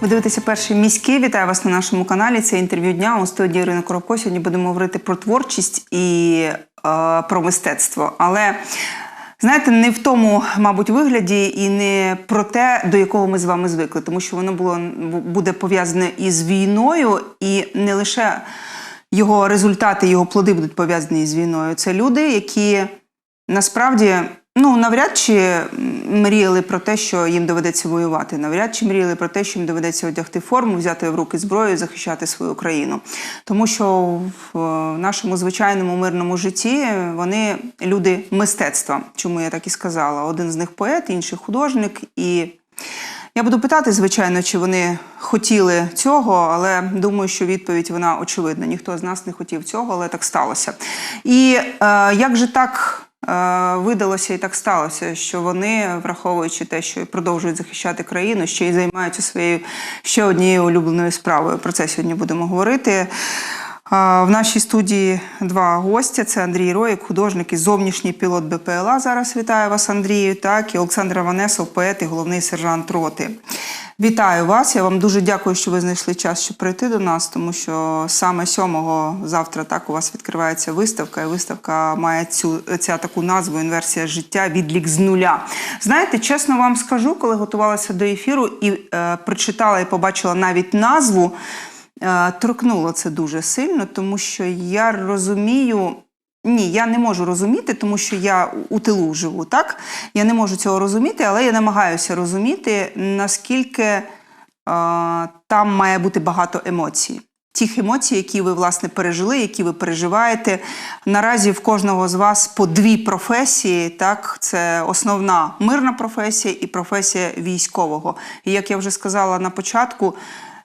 Ви дивитеся перший міський. Вітаю вас на нашому каналі. Це інтерв'ю дня у студії Ірина Коробко. Сьогодні будемо говорити про творчість і е, про мистецтво. Але знаєте, не в тому, мабуть, вигляді і не про те, до якого ми з вами звикли, тому що воно було буде пов'язане із війною, і не лише його результати, його плоди будуть пов'язані з війною. Це люди, які насправді ну навряд чи мріяли про те, що їм доведеться воювати. Навряд чи мріяли про те, що їм доведеться одягти форму, взяти в руки зброю і захищати свою країну. Тому що в е, нашому звичайному мирному житті вони люди мистецтва. Чому я так і сказала? Один з них поет, інший художник і. Я буду питати, звичайно, чи вони хотіли цього, але думаю, що відповідь вона очевидна. Ніхто з нас не хотів цього, але так сталося. І е, як же так видалося і так сталося, що вони, враховуючи те, що продовжують захищати країну, ще й займаються своєю ще однією улюбленою справою. Про це сьогодні будемо говорити. В нашій студії два гостя: це Андрій Роїк, художник і зовнішній пілот БПЛА. Зараз вітаю вас, Андрію. Так, і Олександр Ванесов, поет і головний сержант роти. Вітаю вас. Я вам дуже дякую, що ви знайшли час, щоб прийти до нас, тому що саме 7 завтра так у вас відкривається виставка, і виставка має цю ця таку назву інверсія життя відлік з нуля. Знаєте, чесно вам скажу, коли готувалася до ефіру і е, прочитала і побачила навіть назву. Е, торкнуло це дуже сильно, тому що я розумію. Ні, я не можу розуміти, тому що я у тилу живу, так? Я не можу цього розуміти, але я намагаюся розуміти, наскільки е, там має бути багато емоцій. Тих емоцій, які ви власне пережили, які ви переживаєте. Наразі в кожного з вас по дві професії. Так, це основна мирна професія і професія військового. І як я вже сказала на початку,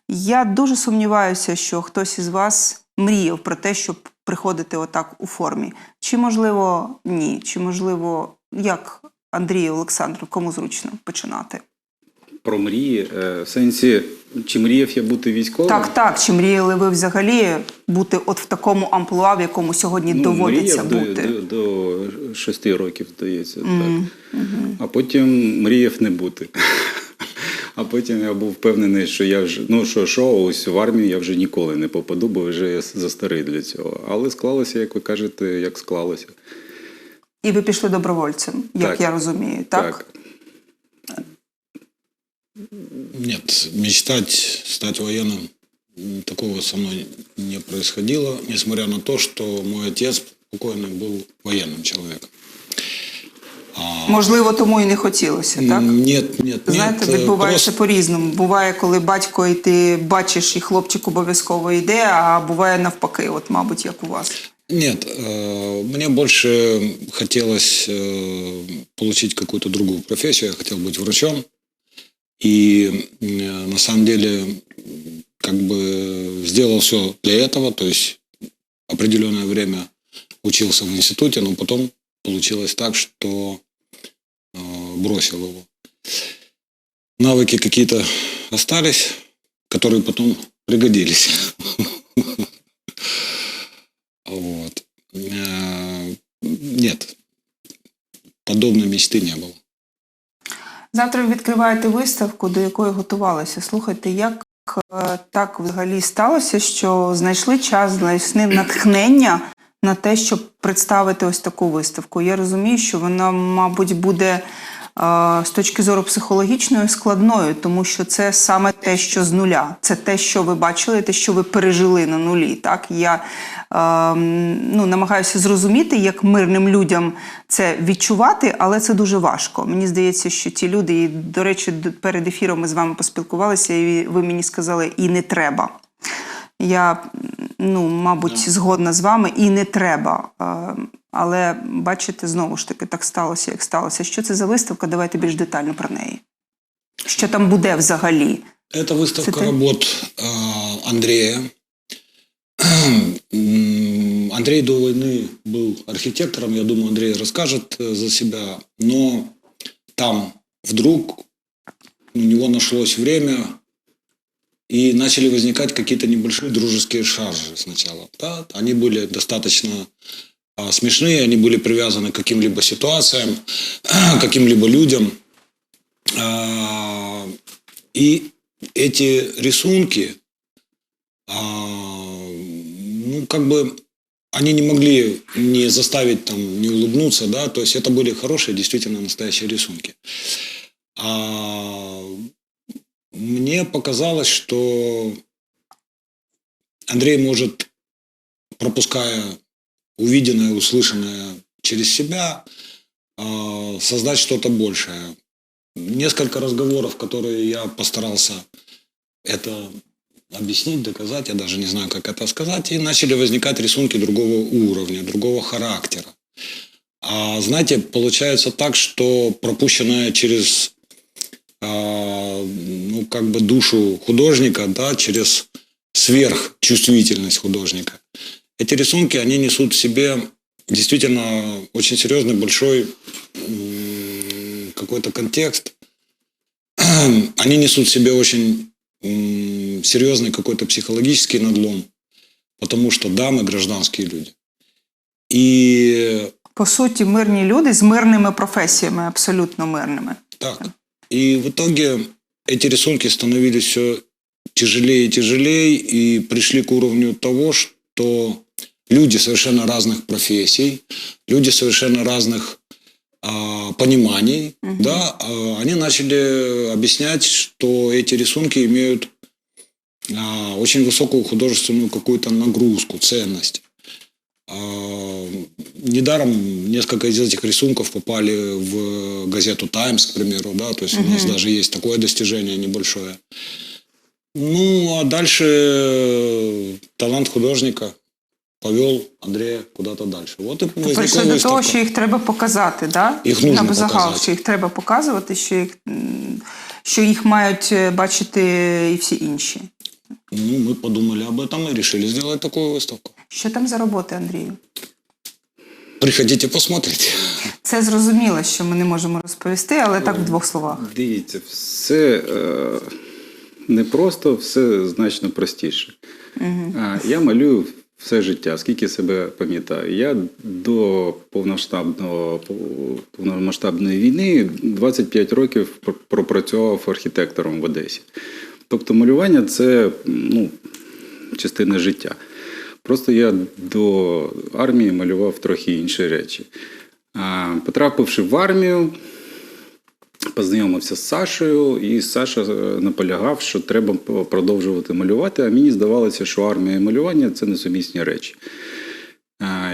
я дуже сумніваюся, що хтось із вас мріяв про те, щоб приходити отак у формі. Чи можливо ні? Чи можливо, як Андрію Олександру, кому зручно починати? Про мрії. е, В сенсі, чи мріяв я бути військовим? Так, так. Чи мріяли ви взагалі бути от в такому амплуа, в якому сьогодні доводиться Ну, мріяв бути? До, до, до шести років, здається. Так. А потім мріяв не бути. А потім я був впевнений, що я вже ну що, що ось в армію я вже ніколи не попаду, бо вже я застарий для цього. Але склалося, як ви кажете, як склалося. І ви пішли добровольцем, як Так. я розумію, так? Нет, мечтать стать военным м, такого со мной не происходило, несмотря на то, что мой отец покойный был военным человеком. А, Можливо, тому і не хотілося, так? Нет, нет, Знаєте, нет. э, відбувається просто- по-різному. Буває, коли батько і ти бачиш, і хлопчик обов'язково йде, а буває навпаки, от, мабуть, як у вас. Нет, э, мне больше хотелось э, получить какую-то другую профессию. Я хотел быть врачом. И э, на самом деле м, как бы сделал все для этого. То есть определенное время учился в институте, но потом получилось так, что э, бросил его. Навыки какие-то остались, которые потом пригодились. Вот. Э, Нет, подобной мечты не было. Завтра ви відкриваєте виставку, до якої готувалися. Слухайте, як е, так взагалі сталося, що знайшли час, знайшли натхнення на те, щоб представити ось таку виставку. Я розумію, що вона, мабуть, буде е, з точки зору психологічної складною, тому що це саме те, що з нуля. Це те, що ви бачили, те, що ви пережили на нулі. Так я е, ну, намагаюся зрозуміти, як мирним людям це відчувати, але це дуже важко. Мені здається, що ті люди, і, до речі, перед ефіром ми з вами поспілкувалися, і ви мені сказали, і не треба. Я, ну, мабуть, згодна з вами, і не треба. Е, Але бачите, знову ж таки, так сталося, як сталося. Що це за виставка? Давайте більш детально про неї. Що там буде взагалі? Это выставка Это- работ э, Андрея. М, Андрей до войны был архитектором, я думаю, Андрей расскажет э, за себя, но там вдруг у него нашлось время, и начали возникать какие-то небольшие дружеские шаржи сначала. Да? Они были достаточно а, смешные, они были привязаны к каким-либо ситуациям, каким-либо людям. А, И эти рисунки, а, ну, как бы, они не могли не заставить там не улыбнуться, да, то есть это были хорошие, действительно настоящие рисунки. А мне показалось, что Андрей может, пропуская увиденное, услышанное через себя, а, создать что-то большее. Несколько разговоров, которые я постарался это объяснить, доказать, я даже не знаю, как это сказать, и начали возникать рисунки другого уровня, другого характера. А знаете, получается так, что пропущенное через а, ну, как бы душу художника, да, через сверхчувствительность художника. Эти рисунки, они несут в себе действительно очень серьезный, большой м, какой-то контекст. Они несут в себе очень м, серьезный какой-то психологический надлом, потому что, да, мы гражданские люди. И По суті, мирні люди з мирними професіями, абсолютно мирними. Так. И в итоге эти рисунки становились все тяжелее и тяжелее и пришли к уровню того, что люди совершенно разных профессий, люди совершенно разных а, пониманий, да, а, они начали объяснять, что эти рисунки имеют а, очень высокую художественную какую-то нагрузку, ценность. Недаром несколько из этих рисунков попали в газету «Таймс», к примеру, да, то есть у нас даже есть такое достижение небольшое. Ну, а дальше э, талант художника повел Андрея куда-то дальше. Вот и возникла Прийшли до того, выставка. що їх треба показати, да? Їх нужно На загал, показати. що їх треба показувати, що їх, м, що їх мають е, бачити і всі інші. Ну, мы подумали об этом и решили сделать такую выставку. Що там за роботи, Андрію? Приходите, посмотрите. Це зрозуміло, що ми не можемо розповісти, але так в двох словах. Дивіться, все е, не просто, все значно простіше. А, я малюю все життя, скільки себе пам'ятаю. Я до повномасштабного, повномасштабної війни 25 років пр- пропрацював архітектором в Одесі. Тобто малювання це ну, частина життя. Просто я до армії малював трохи інші речі. Потрапивши в армію, познайомився з Сашею, і Саша е, наполягав, що треба продовжувати малювати. А мені здавалося, що армія і малювання це несумісні речі.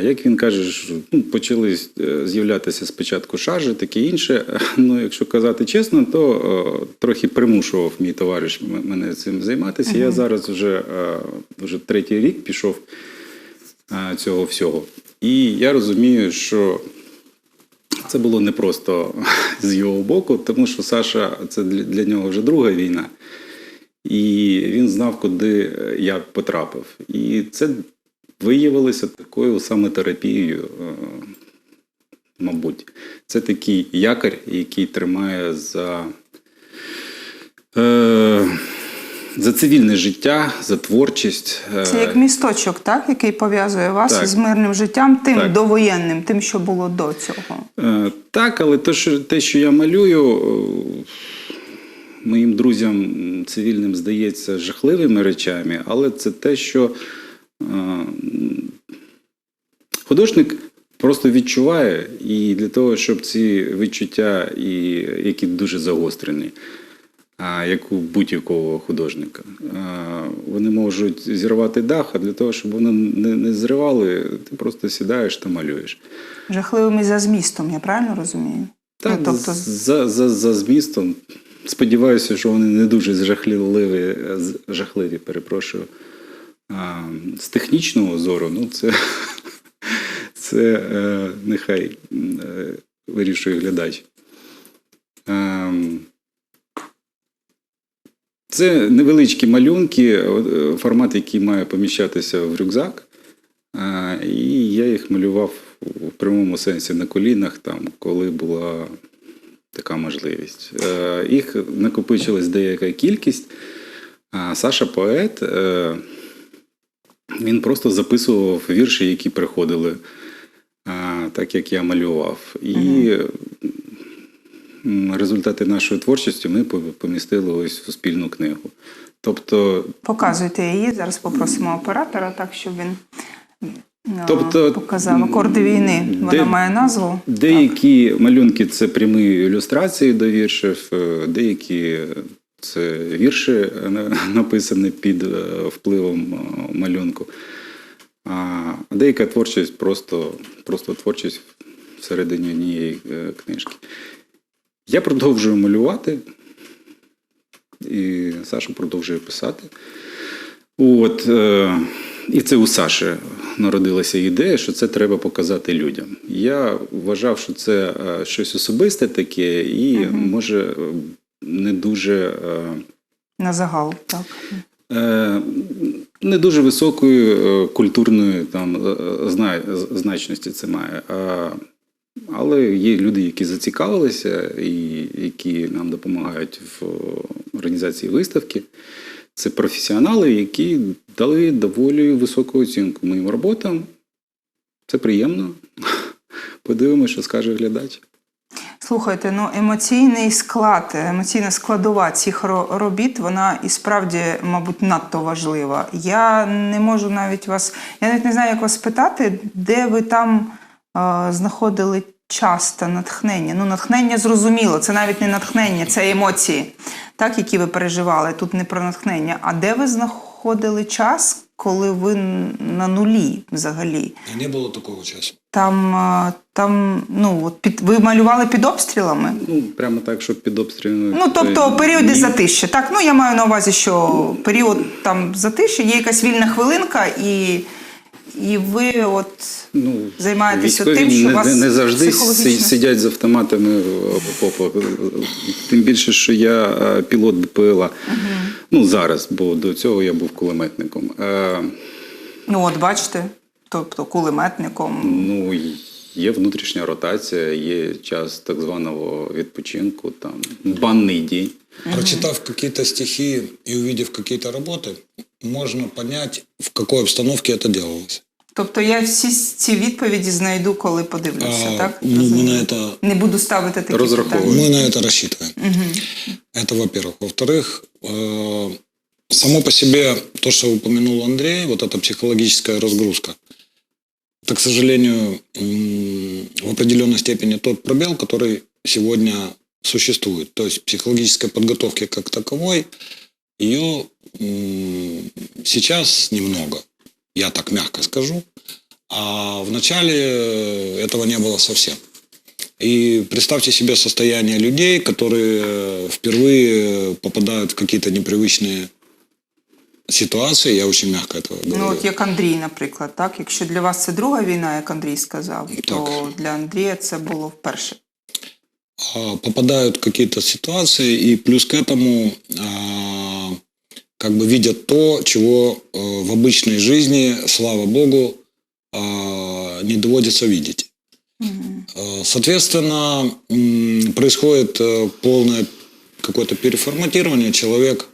Як він каже, ну, почали е, з'являтися спочатку шаржі, таке інше. Ну, якщо казати чесно, то е, трохи примушував мій товариш мене цим займатися. Я зараз вже, вже третій рік пішов цього всього. І я розумію, що це було не просто з його боку, тому що Саша це для, нього вже друга війна, і він знав, куди е, я потрапив. І це виявилося такою саме терапією, е, мабуть. Це такий якорь, який тримає за, е, за цивільне життя, за творчість. е, Це як місточок, так, який пов'язує вас Так. з мирним життям, тим Так. довоєнним, тим, що було до цього. Е, Так, але те, що, те, що я малюю, е, моїм друзям цивільним здається жахливими речами, але це те, що художник просто відчуває, і для того, щоб ці відчуття, і, які дуже загострені, як у будь-якого художника. Вони можуть зірвати дах, а для того, щоб вони не, не зривали, ти просто сідаєш та малюєш. Жахливим і за змістом, я правильно розумію? Так, ну, тобто, за, за, за змістом. Сподіваюся, що вони не дуже жахливі, жахливі перепрошую. А, з технічного зору, ну це, це е, нехай е, вирішує глядач. Ем, це невеличкі малюнки, е, формат, який має поміщатися в рюкзак. І я їх малював в прямому сенсі на колінах, там, коли була така можливість. Е, Їх накопичилась деяка кількість. Саша поет, е, він просто записував вірші, які приходили, так як я малював. І результати нашої творчості ми помістили ось у спільну книгу. Тобто, Показуйте її. Зараз попросимо оператора, так щоб він Тобто, показав акорди війни. Вона де- має назву. деякі малюнки це прямі ілюстрації до віршів, е, деякі це вірші е, написані під е, впливом е, малюнку. А деяка творчість просто, просто творчість всередині однієї е, книжки. Я продовжую малювати, і Саша продовжує писати. От, е, і це у Саші народилася ідея, що це треба показати людям. Я вважав, що це е, щось особисте таке, і може е, не дуже. е, На загал, так. Е, не дуже високої е, культурної там е, значності це має. Але є люди, які зацікавилися і які нам допомагають в організації виставки. Це професіонали, які дали доволі високу оцінку моїм роботам. Це приємно. Подивимося, що скаже глядач. Слухайте, ну емоційний склад, емоційна складова цих робіт, вона і справді, мабуть, надто важлива. Я не можу навіть вас, я навіть не знаю, як вас питати, де ви там е, знаходили час та натхнення. Ну, натхнення зрозуміло, це навіть не натхнення, це емоції, так, які ви переживали. Тут не про натхнення. А де ви знаходили час, коли ви на нулі взагалі? Не было такого часа. Там, е, там ну, от під, ви малювали під обстрілами? Ну, прямо так, щоб під обстрілами. Ну, тобто Ні. періоди затища. Так, ну я маю на увазі, що період там затища, є якась вільна хвилинка, і, і ви от Ну, займаєтеся тим, що не, вас не, не завжди психологічно- сидять з автоматами в окопах. Тим більше, що я е, пілот БПЛА. Ну, зараз, бо до цього я був кулеметником. Е, ну от бачите, тобто кулеметником. Ну, є внутрішня ротація, є час так званого відпочинку, там банний день. Прочитав какие-то стихи и увидев какие-то работы, можно понять, в какой обстановке это делалось. Тобто я всі ці відповіді знайду, коли подивлюся, А, так? ну, мы на это Не буду ставити такі Розраховую. питання. Мы на это рассчитываем. Это во-первых. Во-вторых, э, само по себе то, что упомянул Андрей, вот эта психологическая разгрузка, это, к сожалению, м, в определенной степени тот пробел, который сегодня существует. То есть психологической подготовки как таковой, ее м, сейчас немного, я так мягко скажу. А в начале э, этого не было совсем. И представьте себе состояние людей, которые э, впервые попадают в какие-то непривычные ситуации, я очень мягко это говорю. Ну, от як Андрій, наприклад, так? Якщо для вас це друга війна, як Андрій сказав, то Так. для Андрія це було вперше. А, попадают в какие-то ситуации, и плюс к этому а, как бы видят то, чего э, в обычной жизни, слава богу, а, не доводится видеть. Э, Соответственно, происходит э, полное какое-то переформатирование, человек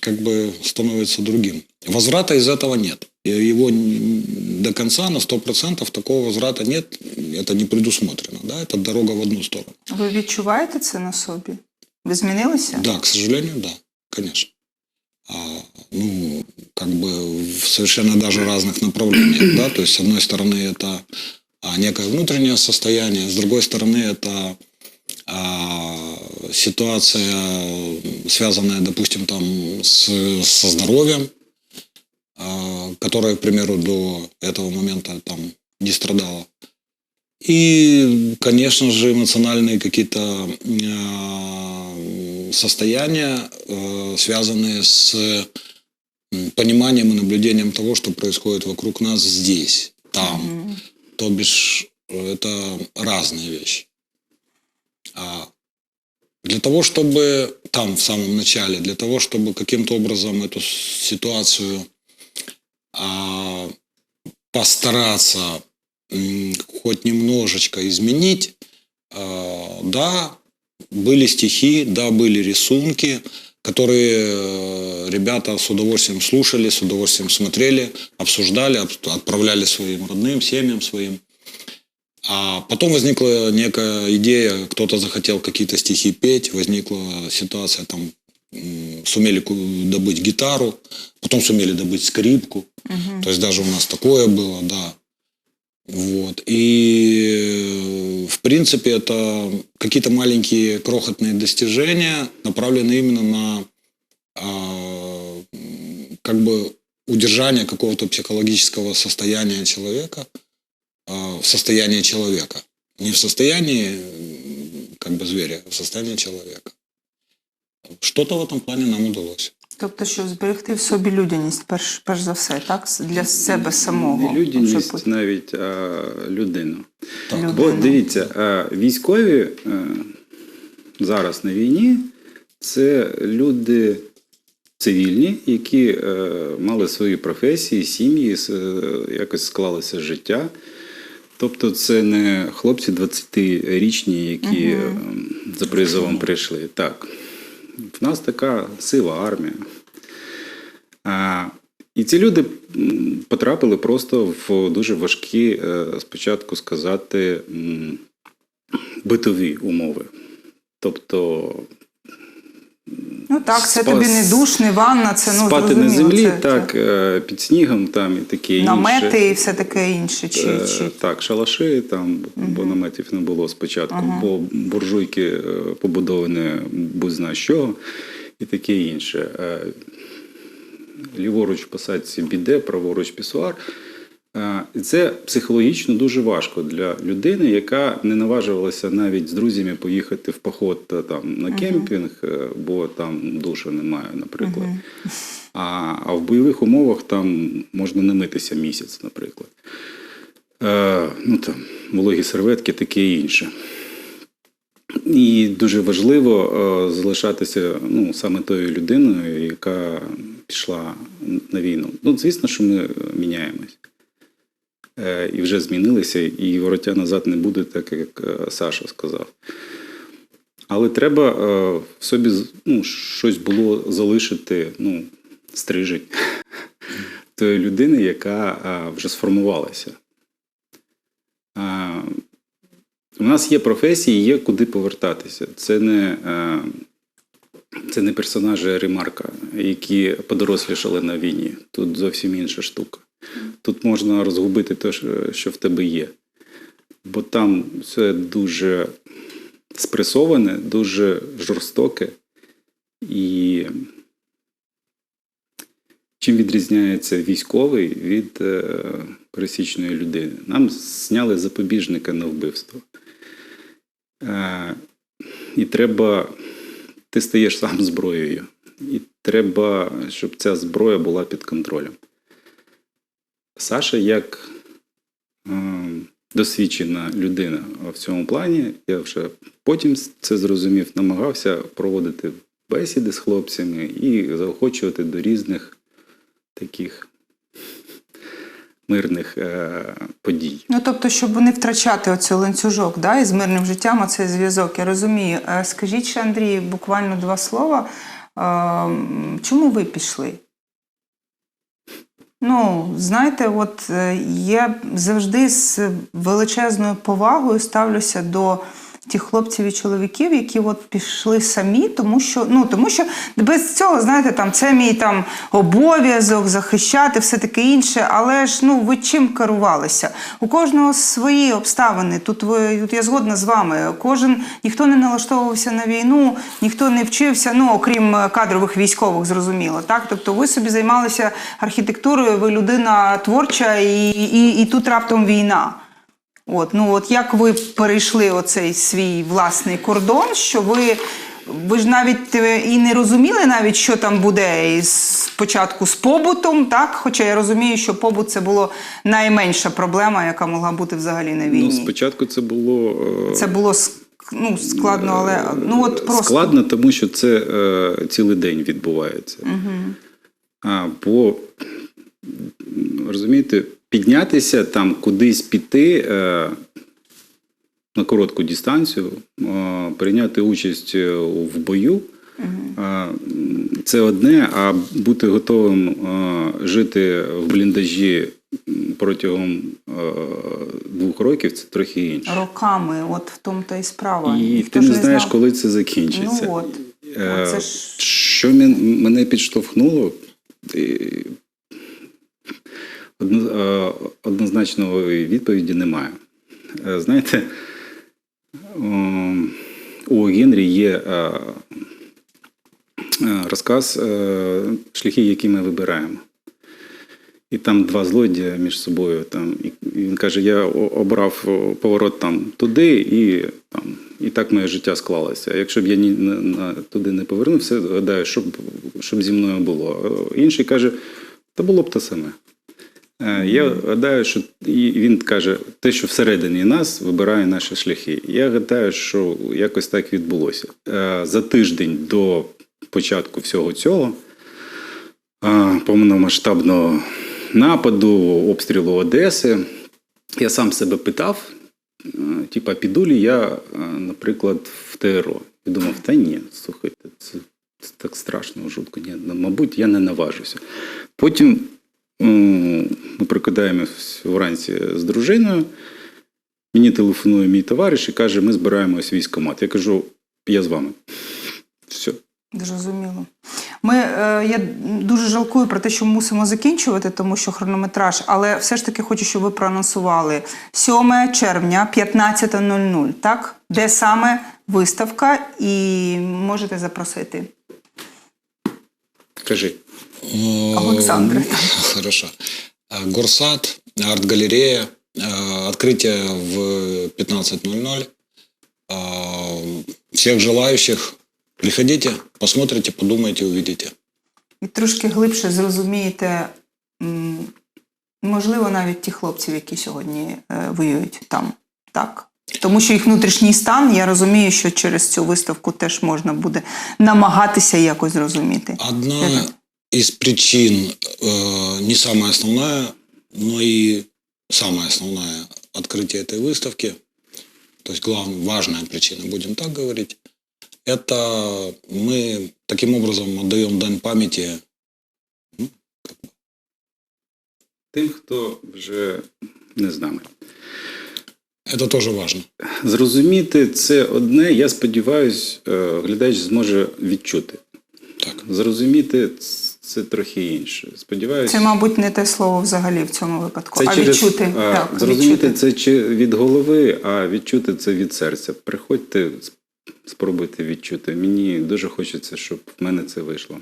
как бы становится другим. Возврата из этого нет И Его н- до конца на 100% такого возврата нет, это не предусмотрено. Да? Это дорога в одну сторону. Ви відчуваєте це на собі? Ви змінилися? Да, к сожалению, да, конечно. А, ну, как бы в совершенно даже разных направлениях, да, то есть с одной стороны это а, некое внутреннее состояние, с другой стороны это а, ситуация, связанная, допустим, там с, со здоровьем, а, которая, к примеру, до этого момента там не страдала. И, конечно же, эмоциональные какие-то э, состояния, э, связанные с пониманием и наблюдением того, что происходит вокруг нас здесь, там. То бишь, это разные вещи. А для того, чтобы там, в самом начале, для того, чтобы каким-то образом эту ситуацию а, постараться м, хоть немножечко изменить, а, да, были стихи, да, были рисунки, которые э, ребята с удовольствием слушали, с удовольствием смотрели, обсуждали, об- отправляли своим родным, семьям своим. А потом возникла некая идея, кто-то захотел какие-то стихи петь, возникла ситуация, там сумели добыть гитару, потом сумели добыть скрипку. То есть даже у нас такое было, да. Вот. И, э, в принципе, это какие-то маленькие крохотные достижения, направленные именно на а, как бы удержание какого-то психологического состояния человека а, в состоянии человека. Не в состоянии как бы зверя, а в состоянии человека. Что-то в этом плане нам удалось. Тобто, щоб зберегти в собі людяність, перш, перш за все, так? Для себе самого. Не людяність Щоб- навіть, а людину. Людину. Бо дивіться, а, військові е, зараз на війні це люди цивільні, які е, мали свої професії, сім'ї, с- е, якось склалося життя. Тобто це не хлопці 20-річні, які е, за призовом прийшли. Так. В нас така сила армія. А, і ці люди потрапили просто в дуже важкі, е, спочатку сказати, битові умови. Тобто Ну так, це Спа- тобі не душ, не ванна, це ну спати на землі, це- так, е, під снігом там і таке інше. Намети і все таке інше. Чи, Е, чи... Так, шалаши там, бо наметів не було спочатку, бо буржуйки е, побудовані будь-зна з чого і таке інше. Ліворуч посадці біде, праворуч пісуар. Е, І це психологічно дуже важко для людини, яка не наважувалася навіть з друзями поїхати в поход там, на кемпінг, е, бо там душу немає, наприклад. А, а в бойових умовах там можна не митися місяць, наприклад. Е, ну, там, вологі серветки, таке і інше. І дуже важливо е, залишатися ну, саме тою людиною, яка пішла на війну. Ну, звісно, що ми е, міняємось. Е, і вже змінилися, і вороття назад не буде, так як е, Саша сказав. Але треба е, в собі ну, щось було залишити, ну, стрижень тої людини, яка вже сформувалася. У нас є професії, є куди повертатися. Це не, це не персонажі Ремарка, які подорослішали на війні. Тут зовсім інша штука. Тут можна розгубити те, що- в тебе є. Бо там все дуже спресоване, дуже жорстоке. І чим відрізняється військовий від е, пересічної людини? Нам зняли запобіжника на вбивство. Е, і треба, ти стаєш сам зброєю. І треба, щоб ця зброя була під контролем. Саша, як е, досвідчена людина в цьому плані, я вже потім це зрозумів, намагався проводити бесіди з хлопцями і заохочувати до різних таких мирних е, подій. Ну, тобто, щоб не втрачати оцей ланцюжок да, із мирним життям, оцей зв'язок. Я розумію. Е, Скажіть Андрій, буквально два слова. Е, Чому ви пішли? Ну, знаєте, от е, я завжди з величезною повагою ставлюся до тих хлопців і чоловіків, які от пішли самі, тому що ну тому що без цього, знаєте, там це мій там обов'язок захищати, все таке інше. Але ж ну ви чим керувалися? У кожного свої обставини. Тут ви тут я згодна з вами. Кожен ніхто не налаштовувався на війну, ніхто не вчився, ну окрім е, кадрових військових, зрозуміло. Так, тобто ви собі займалися архітектурою, ви людина творча, і, і, і тут раптом війна. От, ну от як ви перейшли оцей свій власний кордон, що ви, ви ж навіть е, і не розуміли навіть, що там буде із спочатку з побутом, так? Хоча я розумію, що побут це було найменша проблема, яка могла бути взагалі на війні. Ну, спочатку це було е, Це було ну, складно, але ну от просто складно, тому що це е, цілий день відбувається. А, бо розумієте, піднятися там, кудись піти е, на коротку дистанцію, е, прийняти участь е, в бою. е, Це одне, а бути готовим е, жити в бліндажі протягом двох років це трохи інше. Роками, от в тому то і справа. І Ніхто ти ж не знаєш, знав. коли це закінчиться. Ну от. Е, Оце ж- Що мене підштовхнуло, однозначної відповіді немає. Е, Знаєте, ем, у Генрі є е, е, розказ е, шляхи, які ми вибираємо. І там два злодія між собою. Там, і він каже: я обрав поворот там туди, і, там, і так моє життя склалося. А якщо б я ні, на, туди не повернувся, гадаю, що б, зі мною було. Е, Інший каже, та було б те саме. Е, Я гадаю, що і він каже, те, що всередині нас вибирає наші шляхи. Я гадаю, що якось так відбулося. Е, За тиждень до початку всього цього е, повномасштабного нападу, обстрілу Одеси, я сам себе питав, типа, піду лі я, наприклад, в ТРО. І думав, та ні, слухайте, це, це так страшно, жутко. Ні, ну, мабуть, я не наважуся. Потім ми прокидаємось вранці з дружиною. Мені телефонує мій товариш і каже, ми збираємось в військкомат. Я кажу, я з вами. Все. Зрозуміло. Ми, е, я дуже жалкую про те, що мусимо закінчувати, тому що хронометраж, але все ж таки хочу, щоб ви проанонсували 7 червня, 15.00, так? Де саме виставка, і можете запросити. Кажи. Э, Александр. Хорошо. Э, Горсад, арт-галерея, э, открытие в 15.00. Э, Всех желающих приходите, посмотрите, подумайте, увидите. І трошки глибше зрозумієте, м, можливо, навіть ті хлопців, які сьогодні е, воюють там, так? Тому що їх внутрішній стан, я розумію, що через цю виставку теж можна буде намагатися якось зрозуміти. Одна Это- из причин, э, не самая основная, но и самая основная открытие этой выставки, то есть главная, важная причина, будем так говорить, это мы таким образом отдаем дань памяти Тим, хто вже не з нами. Это тоже важно. Зрозуміти це одне, я сподіваюся, глядач зможе відчути. Так. Зрозуміти ц- це трохи інше. Сподіваюся, Це, мабуть, не те слово взагалі в цьому випадку. це а через, відчути. а, так, зрозуміти відчути. це чи від голови, а відчути це від серця. Приходьте, спробуйте відчути. Мені дуже хочеться, щоб в мене це вийшло.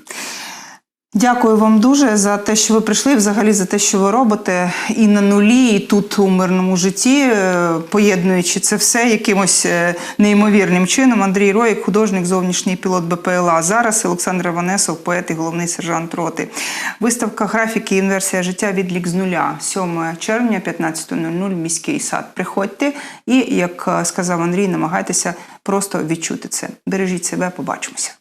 Дякую вам дуже за те, що ви прийшли, взагалі за те, що ви робите і на нулі, і тут у мирному житті, е, поєднуючи це все якимось е, неймовірним чином. Андрій Роїк, художник, зовнішній пілот БПЛА. Зараз Олександр Іванесов, поет і головний сержант роти. Виставка графіки інверсія життя відлік з нуля. 7 червня, 15.00, міський сад. Приходьте і, як е, сказав Андрій, намагайтеся просто відчути це. Бережіть себе, побачимося.